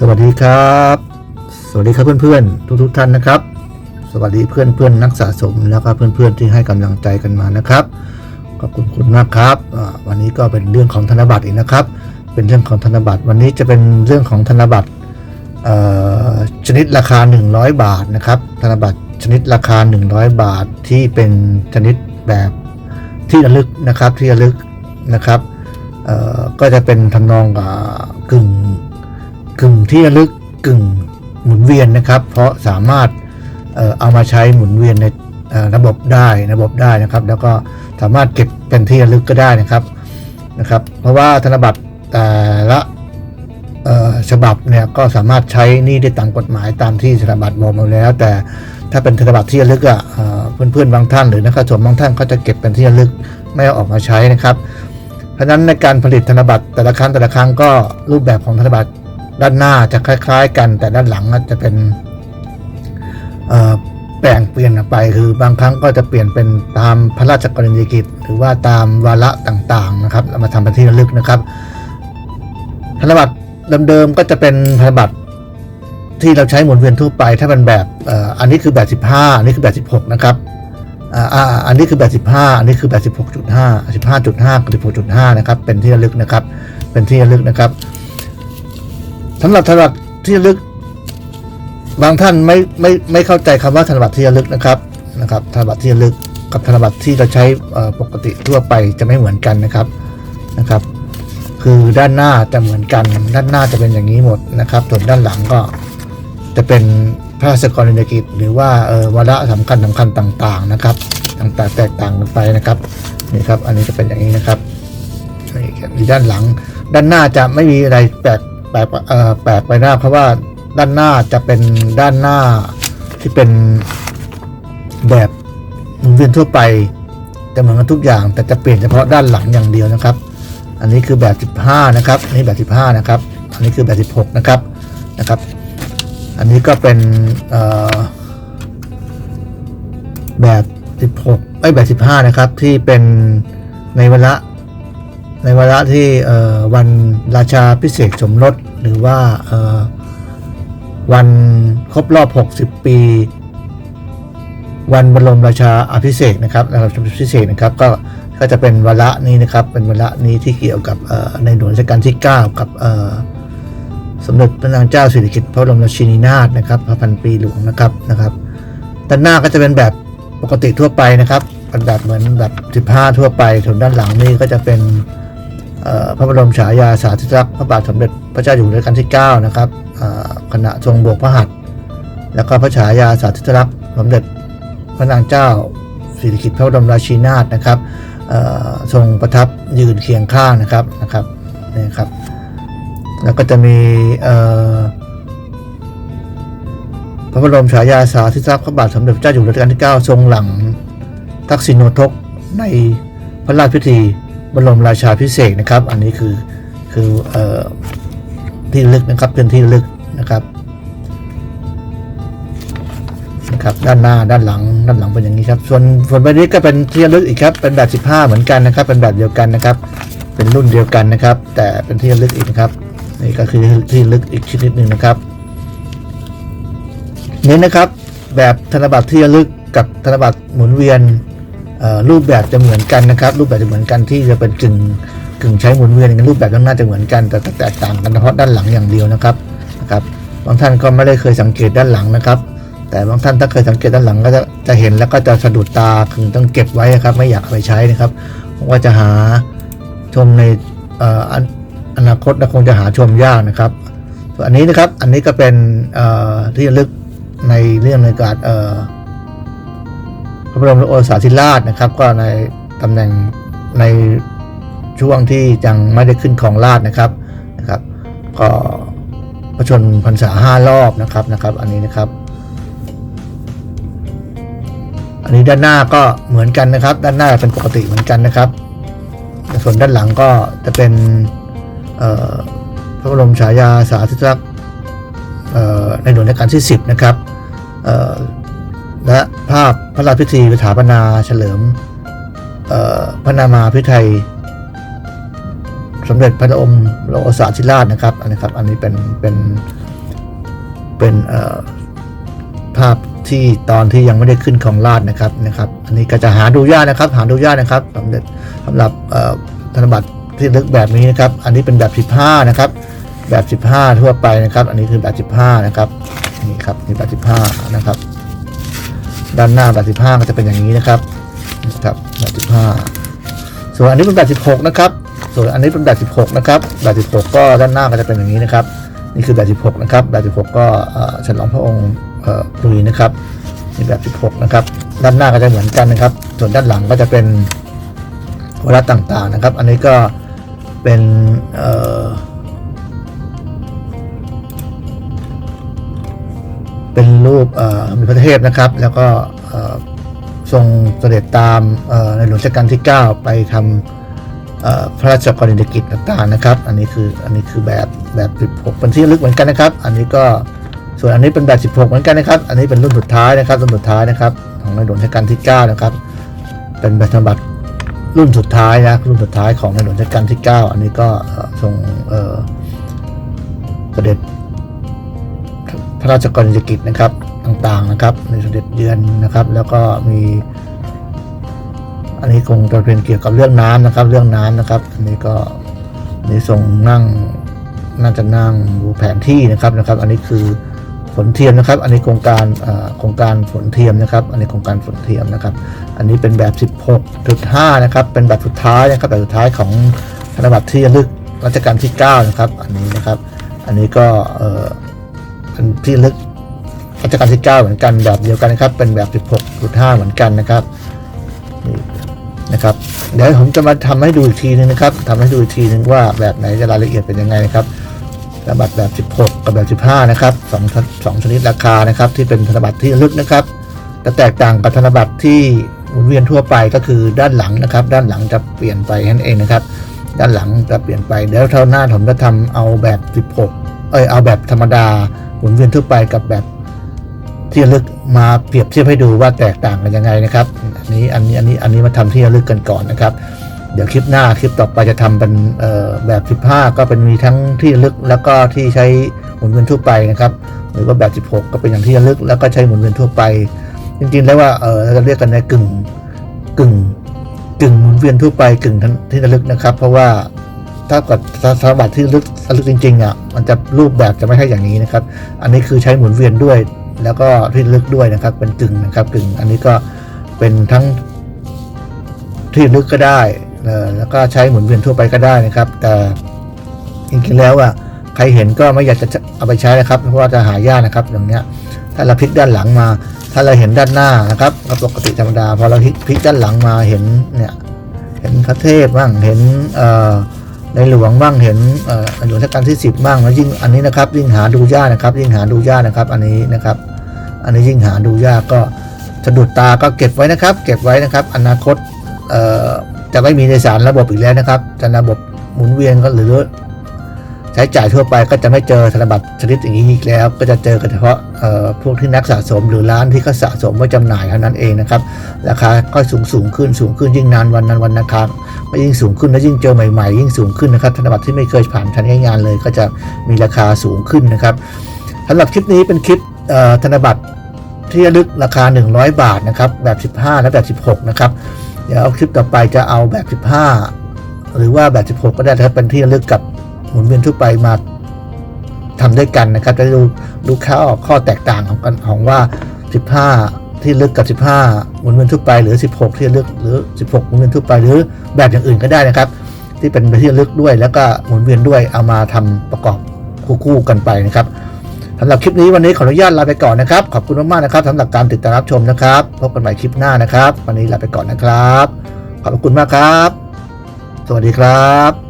สวัสดีครับ สวัสดีครับเพื่อนๆ ทุกๆท่านนะครับ สวัสดีเพื่อนๆนักสะสมแล้วก็เพื่อนๆที่ให้กำลังใจกันมานะครับขอบคุณคุณมากครับ วันนี้ก็เป็นเรื่องของธนบัตรอีกนะครับ เป็นเรื่องของธนบัตร วันนี้จะเป็นเรื่องของธนบัตรชนิดราคา 100 บาทนะครับ ธนบัตรชนิดราคา 100 บาทที่เป็นชนิดแบบที่ระลึกนะครับที่ระลึกนะครับก็จะเป็นทำนองกึ่ง กึ่งที่ระลึกกึ่งหมุนเวียนนะครับ เพราะสามารถเอามาใช้หมุนเวียนในระบบได้ระบบได้นะครับ แล้วก็สามารถเก็บเป็นที่ระลึกก็ได้นะครับนะครับ เพราะว่าธนบัตรแต่ละฉบับเนี่ยก็สามารถใช้นี่ได้ตามกฎหมายตามที่ธนบัตรบอกมาแล้ว แต่ถ้าเป็นธนบัตรที่ระลึกอะเอ่อเพื่อนๆบางท่านหรือนักสะสมบางท่านก็จะเก็บเป็นที่ระลึกไม่เอาออกมาใช้นะครับ เพราะฉะนั้นในการผลิตธนบัตรแต่ละครั้งแต่ละครั้งก็รูปแบบของธนบัตร ด้านหน้าจะคล้าย ๆ กัน แต่ด้านหลังจะเป็นแปลงเปลี่ยนออกไปคือบางครั้งก็จะเปลี่ยนเป็นตามพระราชกรณียกิจ หรือว่าตามวาระต่างๆนะครับเอามาทำเป็นที่ระลึกนะครับธนบัตรเดิมๆก็จะเป็นธนบัตรที่เราใช้หมุนเวียนทั่วไป ถ้าเป็นแบบอันนี้คือแบบ15อันนี้คือแบบ16นะครับอันนี้คือแบบ15อันนี้คือแบบ16.5 15.5กับ16.5นะครับเป็นที่ระลึกนะครับ เป็นที่ระลึกนะครับำหรับธนบัตรที่ลึก บางท่านไม่ไม่ไม่เข้าใจคำว่าธนบัตรที่ลึกนะครับนะครับธนบัตรที่ลึกกับธนบัตรที่เราใช้อ่อปกติทั่วไปจะไม่เหมือนกันนะครับนะครับ คือด้านหน้าจะเหมือนกัน ด้านหน้าจะเป็นอย่างนี้หมดนะครับ ส่วนด้านหลังก็จะเป็นพระราชกรณียกิจ หรือว่าเออวาระสำคัญสำคัญต่าง ๆนะครับ ต่างๆแตกต่างกันไปนะครับนี่ครับ อันนี้จะเป็นอย่างนี้นะครับนี่ด้านหลัง ด้านหน้าจะไม่มีอะไรแปลก ลกเอ่อแปลกไปหน้า เพราะว่าด้านหน้าจะเป็นด้านหน้าที่เป็นแบบหมุนเวียนทั่วไปจะเหมือนกันทุกอย่าง แต่จะเปลี่ยนเฉพาะด้านหลังอย่างเดียวนะครับ อันนี้คือแบบ 15 นะครับนนี้แบบ 15 นะครับ อันนี้คือแบบ 16 นะครับนะครับ อันนี้ก็เป็นเอ่อแบบ 16ไอ้แบบ 15 นะครับ ที่เป็นในเวลาในวาระที่เอ่อวันราชาพิเศษสมรส หรือว่าวันครบรอบ 60 ปี วันบรมราชาอภิเษกนะครับราชาพิเศษกนะครับก็ก็จะเป็นวาระนี้นะครับ เป็นวาระนี้ที่เกี่ยวกับในหลวงรัชกาลที่ 9 กับสมเด็จพระนางเจ้าสิริกิติ์พระบรมราชินีนาถนะครับพระพันปีหลวงนะครับนะครับ ด้านหน้าก็จะเป็นแบบปกติทั่วไปนะครับเป็นแบบเหมือนแบบ 15 ทั่วไปส่วนด้านหลังนี่ก็จะเป็น พระบรมฉายาสาธิรักษ์พระบาทสมเด็จพระเจ้าอยู่หัวรัชกาลที่ 9 นะครับขณะทรงโบกพระหัตถ์แล้วก็พระฉายาสาธิรักษ์สมเด็จพระนางเจ้าสิริกิติ์พระบรมราชินาถนะครับทรงประทับยืนเคียงข้างนะครับนะครับนี่ครับแล้วก็จะมีพระบรมฉายาสาธิรักษ์พระบาทสมเด็จพระเจ้าอยู่หัวรัชกาลที่ 9 ทรงหลังทักษิณโนทกในพระราชพิธี บรมราชาพิเศษนะครับ อันนี้คือคือออที่ลึกนะครับเป็นที่ลึกนะครับนะครับด้านหน้าด้านหลังด้านหลังเป็นอย่างนี้ครับ ส่วนส่วนใบนี้ก็เป็นที่ระลึกอีกครับเป็นแบบ 15 เหมือนกันนะครับ เป็นแบบเดียวกันนะครับ เป็นรุ่นเดียวกันนะครับ แต่เป็นที่ระลึกอีกนะครับนี่ก็คือที่ลึกอีกชนิดหนึ่งนะครับนี่นะครับแบบธนบัตรที่ระลึกกับธนบัตรหมุนเวียน รูปแบบจะเหมือนกันนะครับ รูปแบบจะเหมือนกันที่จะเป็นกึ่งกึ่งใช้หมุนเวียนกันรูปแบบข้างหน้าจะเหมือนกัน แต่แตกต่างกันเฉพาะด้านหลังอย่างเดียวนะครับนะครับบางท่านก็ไม่ได้เคยสังเกตด้านหลังนะครับ แต่บางท่านถ้าเคยสังเกตด้านหลังก็จะจะเห็นแล้วก็จะสะดุดตาคือต้องเก็บไว้นะครับ ไม่อยากไปใช้นะครับว่าจะหาชมในอนาคตนะคงจะหาชมยากนะครับส่วนอันนี้นะครับอันนี้ก็เป็นเอ่อที่ระลึกในเรื่องในการ ระบรมโอสาธิราชนะครับ ก็ในตำแหน่งในช่วงที่ยังไม่ได้ขึ้นของราชนะครับนะครับ ก็พระชนพรรษาห้ารอบนะครับนะครับ อันนี้นะครับ อันนี้ด้านหน้าก็เหมือนกันนะครับ ด้านหน้าเป็นปกติเหมือนกันนะครับส่วนด้านหลังก็จะเป็นพระบรมฉายาสาธิรักษ์ในหลวงรัชกาลที่ 10 นะครับ และภาพพระราชพิธีสถาปนาเฉลิมพระนามาพิไทยสมเด็จพระองค์โลสาธิราชนะครับอันนี้ครับ อันนี้เป็นเป็นเป็นภาพที่ตอนที่ยังไม่ได้ขึ้นของราชนะครับนะครับ อันนี้ก็จะหาดูยากนะครับ หาดูยากนะครับสำหรับสำหรับธนบัตรที่ลึกแบบนี้นะครับ อันนี้เป็นแบบ 15 นะครับ แบบ 15 ทั่วไปนะครับ อันนี้คือแบบ 15 นะครับนี่ครับนี่แบบ 15 นะครับ ด้านหน้าแบบ15ก็จะเป็นอย่างนี้นะครับนะครับแบบ15ส่วนอันนี้เป็นแบบ16นะครับ ส่วนอันนี้เป็นแบบ16นะครับแบบ16ก็ด้านหน้าก็จะเป็นอย่างนี้นะครับ นี่คือแบบ16นะครับแบบ16ก็ฉลองพระองค์คุยนะครับนี่แบบ16 นะครับ ด้านหน้าก็จะเหมือนกันนะครับ ส่วนด้านหลังก็จะเป็นวาระต่างๆนะครับ อันนี้ก็เป็นเอ่อ เป็นรูปอ่อมีพระเทพนะครับ แล้วก็เอ่อทรงเสด็จตามในหลวงรัชกาลที่ 9 ไปทำพระราชกรณียกิจต่างๆนะครับ อันนี้คืออันนี้คือแบบแบบ 16 เป็นที่ลึกเหมือนกันนะครับ อันนี้ก็ส่วนอันนี้เป็นแบบ 16 เหมือนกันนะครับ อันนี้เป็นรุ่นสุดท้ายนะครับรุ่นสุดท้ายนะครับ ของในหลวงรัชกาลที่ 9 นะครับ เป็นแบบธนบัตรรุ่นสุดท้ายนะรุ่นสุดท้ายของในหลวงรัชกาลที่ 9 อันนี้ก็เอ่อทรงเสด็จ ระราชกรณียกิจนะครับต่างๆนะครับ ในเด็จเยือนนะครับ แล้วก็มี อันนี้คงจะเป็นเกี่ยวกับเรื่องน้ำนะครับ เรื่องน้ำนะครับ อันนี้ก็อันนี้ทรงนั่งน่าจะนั่งดูแผนที่นะครับนะครับ อันนี้คือฝนเทียมนะครับ อันนี้โครงการอ่อโครงการฝนเทียมนะครับ อันนี้โครงการฝนเทียมนะครับ อันนี้เป็นแบบ 16.5 นะครับ เป็นแบบสุดท้ายนะครับแบบสุดท้ายของธนบัตรที่ระลึกรัชกาลที่ 9 นะครับ อันนี้นะครับ อันนี้ก็ เป็นที่ลึกรัชกาลที่ 9 เหมือนกันแบบเดียวกันนะครับ เป็นแบบ 16.5 เหมือนกันนะครับนี่นะครับ เดี๋ยวผมจะมาทำให้ดูอีกทีนึงนะครับทำให้ดูอีกทีนึงว่าแบบไหนจะรายละเอียดเป็นยังไงนะครับธนบัตรแบบ 16 กับแบบ 15 นะครับสองสองชนิดราคานะครับ ที่เป็นธนบัตรที่ลึกนะครับจะแตกต่างกับธนบัตรที่หมุนเวียนทั่วไปก็คือด้านหลังนะครับ ด้านหลังจะเปลี่ยนไปนั่นเองนะครับ ด้านหลังจะเปลี่ยนไปเดี๋ยวเท่าหน้าผมจะทำเอาแบบ 16 เอยเอาแบบธรรมดา หมุนเวียนทั่วไปกับแบบที่ระลึกมาเปรียบเทียบให้ดูว่าแตกต่างกันยังไงนะครับอันนี้อันนี้อันนี้อันนี้มาทำที่ระลึกกันก่อนนะครับ เดี๋ยวคลิปหน้าคลิปต่อไปจะทำเป็นแบบ 15 ก็เป็นมีทั้งที่ระลึกแล้วก็ที่ใช้หมุนเวียนทั่วไปนะครับ หรือว่าแบบ 16 ก็เป็นอย่างที่ระลึกแล้วก็ใช้หมุนเวียนทั่วไป จริงๆแล้วว่าเออเราจะเรียกกันในกึ่งกึ่งกึ่งหมุนเวียนทั่วไปกึ่งที่ระลึกนะครับ เพราะว่า ถ้ากับธนบัตรที่ลึกระลึกจริงๆอะมันจะรูปแบบจะไม่ใช่อย่างนี้นะครับ อันนี้คือใช้หมุนเวียนด้วย แล้วก็ที่ลึกด้วยนะครับ เป็นกึ่งนะครับกึ่งอันนี้ก็เป็นทั้งที่ลึกก็ได้แล้วก็ใช้หมุนเวียนทั่วไปก็ได้นะครับ แต่จริงๆแล้วอะใครเห็นก็ไม่อยากจะเอาไปใช้นะครับ เพราะว่าจะหายากนะครับอย่างเนี้ย ถ้าเราพลิกด้านหลังมา ถ้าเราเห็นด้านหน้านะครับก็ปกติธรรมดาพอเราพลิกพลิกด้านหลังมาเห็นเนี่ยเห็นพระเทพบ้างเห็นเอ่อ ในหลวงบ้างเห็นอ่อในหลวงรัชกาลที่สิบบ้างแล้วยิ่งอันนี้นะครับยิ่งหาดูยากนะครับ ยิ่งหาดูยากนะครับ อันนี้นะครับ อันนี้ยิ่งหาดูยากก็สะดุดตาก็เก็บไว้นะครับ เก็บไว้นะครับ อนาคตจะไม่มีในสารระบบอีกแล้วนะครับจะระบบหมุนเวียนก็หรือ ใช้จ่ายทั่วไปก็จะไม่เจอธนบัตรชนิดอย่างนี้อีกแล้ว ก็จะเจอกันเฉพาะพวกที่นักสะสมหรือร้านที่เขาสะสมไว้จำหน่ายเท่านั้นเองนะครับราคาก็สูงสูงขึ้นสูงขึ้นยิ่งนานวันนานวันนะครับก็ยิ่งสูงขึ้นและยิ่งเจอใหม่ๆ ยิ่งสูงขึ้นนะครับธนบัตรที่ไม่เคยผ่านชั้นงานเลย ก็จะมีราคาสูงขึ้นนะครับสำหรับคลิปนี้เป็นคลิปธนบัตรที่ระลึกราคา 100 บาทนะครับแบบ 15 และแบบ 16 นะครับเดี๋ยวคลิปต่อไปจะเอาแบบ 15 หรือว่าแบบ 16 ก็ได้นะครับเป็นที่ระลึกกับ หมุนเวียนทั่วไปมาทำด้วยกันนะครับ จะดูดูข้อข้อแตกต่างของกันของว่า 15 ที่ลึกกับ 15หมุนเวียนทั่วไป หรือ 16 ที่ลึกหรือ 16หมุนเวียนทั่วไป หรือแบบอย่างอื่นก็ได้นะครับ ที่เป็นที่ลึกด้วย แล้วก็หมุนเวียนด้วยเอามาทำประกอบคู่ๆกันไปนะครับสำหรับคลิปนี้วันนี้ขออนุญาตลาไปก่อนนะครับ ขอบคุณมากๆนะครับสำหรับการติดตามรับชมนะครับพบกันใหม่คลิปหน้านะครับ วันนี้ลาไปก่อนนะครับ ขอบคุณมากครับ สวัสดีครับ